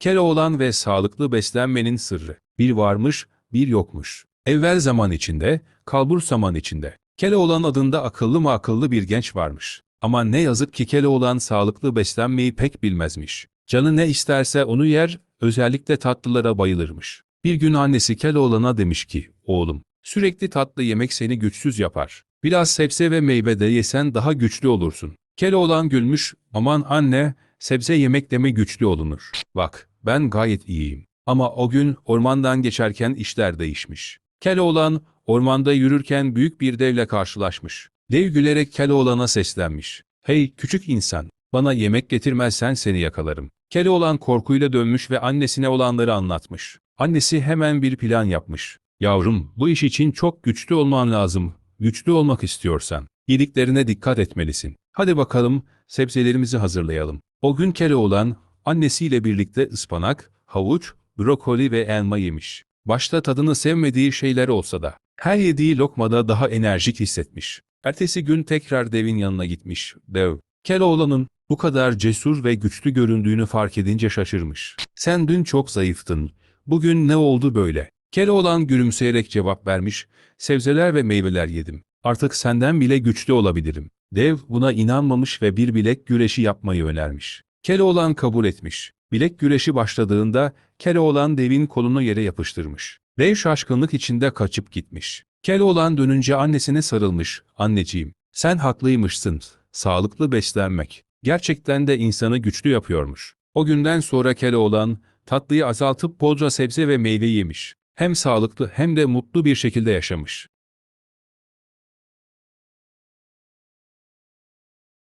Keloğlan ve sağlıklı beslenmenin sırrı. Bir varmış, bir yokmuş. Evvel zaman içinde, kalbur zaman içinde. Keloğlan adında akıllı mı akıllı bir genç varmış. Ama ne yazık ki Keloğlan sağlıklı beslenmeyi pek bilmezmiş. Canı ne isterse onu yer, özellikle tatlılara bayılırmış. Bir gün annesi Keloğlan'a demiş ki, oğlum, sürekli tatlı yemek seni güçsüz yapar. Biraz sebze ve meyve de yesen daha güçlü olursun. Keloğlan gülmüş, aman anne, sebze yemekle mi güçlü olunur? Bak, ben gayet iyiyim. Ama o gün ormandan geçerken işler değişmiş. Keloğlan, ormanda yürürken büyük bir devle karşılaşmış. Dev gülerek Keloğlan'a seslenmiş. Hey küçük insan, bana yemek getirmezsen seni yakalarım. Keloğlan korkuyla dönmüş ve annesine olanları anlatmış. Annesi hemen bir plan yapmış. Yavrum, bu iş için çok güçlü olman lazım. Güçlü olmak istiyorsan, yediklerine dikkat etmelisin. Hadi bakalım, sebzelerimizi hazırlayalım. O gün Keloğlan, annesiyle birlikte ıspanak, havuç, brokoli ve elma yemiş. Başta tadını sevmediği şeyler olsa da, her yediği lokmada daha enerjik hissetmiş. Ertesi gün tekrar devin yanına gitmiş. Dev, Keloğlan'ın bu kadar cesur ve güçlü göründüğünü fark edince şaşırmış. Sen dün çok zayıftın. Bugün ne oldu böyle? Keloğlan gülümseyerek cevap vermiş. Sebzeler ve meyveler yedim. Artık senden bile güçlü olabilirim. Dev buna inanmamış ve bir bilek güreşi yapmayı önermiş. Keloğlan kabul etmiş. Bilek güreşi başladığında Keloğlan devin kolunu yere yapıştırmış. Dev şaşkınlık içinde kaçıp gitmiş. Keloğlan dönünce annesine sarılmış. Anneciğim, sen haklıymışsın. Sağlıklı beslenmek. Gerçekten de insanı güçlü yapıyormuş. O günden sonra Keloğlan, tatlıyı azaltıp bolca sebze ve meyve yemiş. Hem sağlıklı hem de mutlu bir şekilde yaşamış.